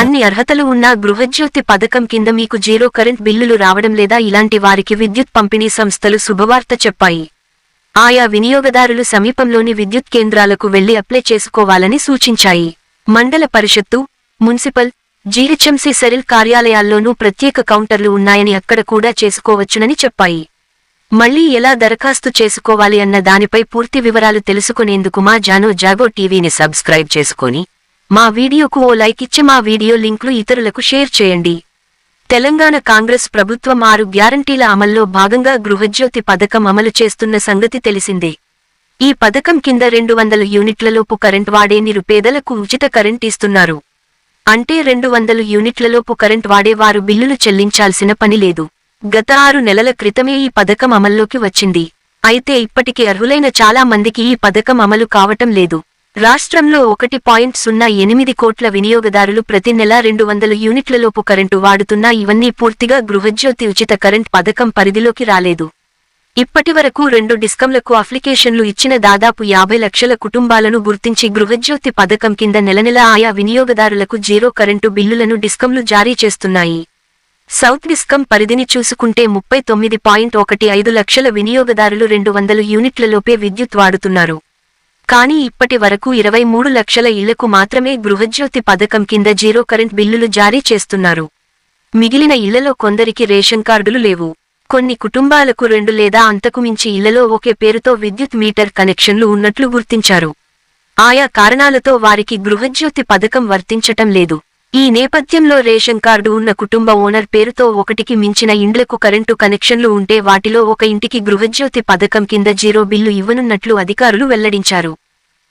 అన్ని అర్హతలు ఉన్న గృహజ్యోతి పథకం కింద మీకు జీరో కరెంట్ బిల్లులు రావడం లేదా ఇలాంటి వారికి విద్యుత్ పంపిణీ సంస్థలు శుభవార్త చెప్పాయి. ఆయా వినియోగదారులు సమీపంలోని విద్యుత్ కేంద్రాలకు వెళ్ళి అప్లై చేసుకోవాలని సూచించాయి. మండల పరిషత్తు మున్సిపల్ జీహెచ్ఎంసీ సెరిల్ కార్యాలయాల్లోనూ ప్రత్యేక కౌంటర్లు ఉన్నాయని అక్కడ కూడా చేసుకోవచ్చునని చెప్పాయి. మళ్ళీ ఎలా దరఖాస్తు చేసుకోవాలి అన్న దానిపై పూర్తి వివరాలు తెలుసుకునేందుకు మా జానో జాగో టీవీని సబ్స్క్రైబ్ చేసుకొని మా వీడియోకు ఓ లైక్ ఇచ్చి మా వీడియో లింక్లు ఇతరులకు షేర్ చేయండి. తెలంగాణ కాంగ్రెస్ ప్రభుత్వం ఆరు గ్యారంటీల అమల్లో భాగంగా గృహజ్యోతి పథకం అమలు చేస్తున్న సంగతి తెలిసిందే. ఈ పథకం కింద రెండు వందల యూనిట్లలోపు కరెంట్ వాడే నిరుపేదలకు ఉచిత కరెంట్ ఇస్తున్నారు. అంటే రెండు వందలు యూనిట్లలోపు కరెంట్ వాడేవారు బిల్లులు చెల్లించాల్సిన పని లేదు. గత ఆరు నెలల క్రితమే ఈ పథకం అమల్లోకి వచ్చింది. అయితే ఇప్పటికీ అర్హులైన చాలా మందికి ఈ పథకం అమలు కావటం లేదు. రాష్ట్రంలో ఒకటి పాయింట్ సున్నా ఎనిమిది కోట్ల వినియోగదారులు ప్రతి నెల రెండు వందల యూనిట్లలోపు కరెంటు వాడుతున్నా ఇవన్నీ పూర్తిగా గృహజ్యోతి ఉచిత కరెంట్ పథకం పరిధిలోకి రాలేదు. ఇప్పటివరకు రెండు డిస్కంలకు అప్లికేషన్లు ఇచ్చిన దాదాపు యాభై లక్షల కుటుంబాలను గుర్తించి గృహజ్యోతి పథకం కింద నెలనెలా ఆయా వినియోగదారులకు జీరో కరెంటు బిల్లులను డిస్కంలు జారీ చేస్తున్నాయి. సౌత్ డిస్కం పరిధిని చూసుకుంటే ముప్పై తొమ్మిది పాయింట్ ఒకటి ఐదు లక్షల వినియోగదారులు రెండు వందల యూనిట్లలోపే విద్యుత్ వాడుతున్నారు. కానీ ఇప్పటి వరకు ఇరవై మూడు లక్షల ఇళ్ళకు మాత్రమే గృహజ్యోతి పథకం కింద జీరో కరెంట్ బిల్లులు జారీ చేస్తున్నారు. మిగిలిన ఇళ్ళలో కొందరికి రేషన్ కార్డులు లేవు. కొన్ని కుటుంబాలకు రెండు లేదా అంతకు మించి ఇళ్ళలో ఒకే పేరుతో విద్యుత్ మీటర్ కనెక్షన్లు ఉన్నట్లు గుర్తించారు. ఆయా కారణాలతో వారికి గృహజ్యోతి పథకం వర్తించటం లేదు. ఈ నేపథ్యంలో రేషన్ కార్డు ఉన్న కుటుంబ ఓనర్ పేరుతో ఒకటికి మించిన ఇండ్లకు కరెంటు కనెక్షన్లు ఉంటే వాటిలో ఒక ఇంటికి గృహజ్యోతి పథకం కింద జీరో బిల్లు ఇవ్వనున్నట్లు అధికారులు వెల్లడించారు.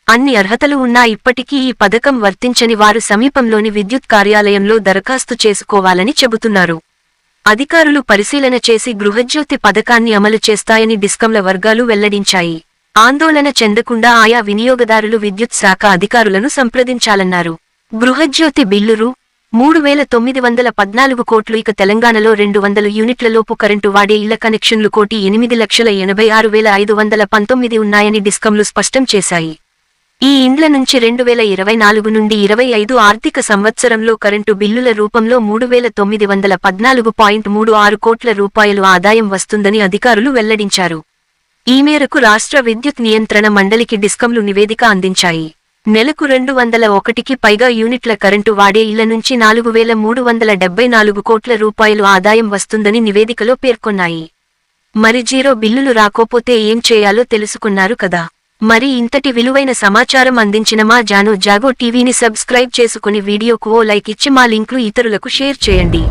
అన్ని అర్హతలు ఉన్నా ఇప్పటికీ ఈ పథకం వర్తించని వారు సమీపంలోని విద్యుత్ కార్యాలయంలో దరఖాస్తు చేసుకోవాలని చెబుతున్నారు. అధికారులు పరిశీలన చేసి గృహజ్యోతి పథకాన్ని అమలు చేస్తాయని డిస్కంల వర్గాలు వెల్లడించాయి. ఆందోళన చెందకుండా ఆయా వినియోగదారులు విద్యుత్ శాఖ అధికారులను సంప్రదించాలన్నారు. గృహజ్యోతి బిల్లురు మూడు వేల తొమ్మిది వందల పద్నాలుగు కోట్లు ఇక తెలంగాణలో రెండు వందల యూనిట్లలోపు కరెంటు వాడే ఇళ్ళ కనెక్షన్లు కోటి ఎనిమిది లక్షల ఎనభై ఆరు వేల ఐదు వందల పంతొమ్మిది ఉన్నాయని డిస్కంలు స్పష్టం చేశాయి. ఈ ఇండ్ల నుంచి రెండు వేల ఇరవై నాలుగు నుండి ఇరవై ఐదు ఆర్థిక సంవత్సరంలో కరెంటు బిల్లుల రూపంలో మూడు వేల తొమ్మిది వందల పద్నాలుగు పాయింట్ మూడు ఆరు కోట్ల రూపాయలు ఆదాయం వస్తుందని అధికారులు వెల్లడించారు. ఈ మేరకు రాష్ట్ర విద్యుత్ నియంత్రణ మండలికి డిస్కంలు నివేదిక అందించాయి. నెలకు రెండు వందల ఒకటికి పైగా యూనిట్ల కరెంటు వాడే ఇళ్ళ నుంచి నాలుగు వేల మూడు వందల డెబ్బై నాలుగు కోట్ల రూపాయలు ఆదాయం వస్తుందని నివేదికలో పేర్కొన్నాయి. మరి జీరో బిల్లులు రాకపోతే ఏం చేయాలో తెలుసుకున్నారు కదా. మరి ఇంతటి విలువైన సమాచారం అందించిన మా జానో జాగో టీవీని సబ్స్క్రైబ్ చేసుకుని వీడియోకు ఓ లైక్ ఇచ్చి మా లింక్లు ఇతరులకు షేర్ చేయండి.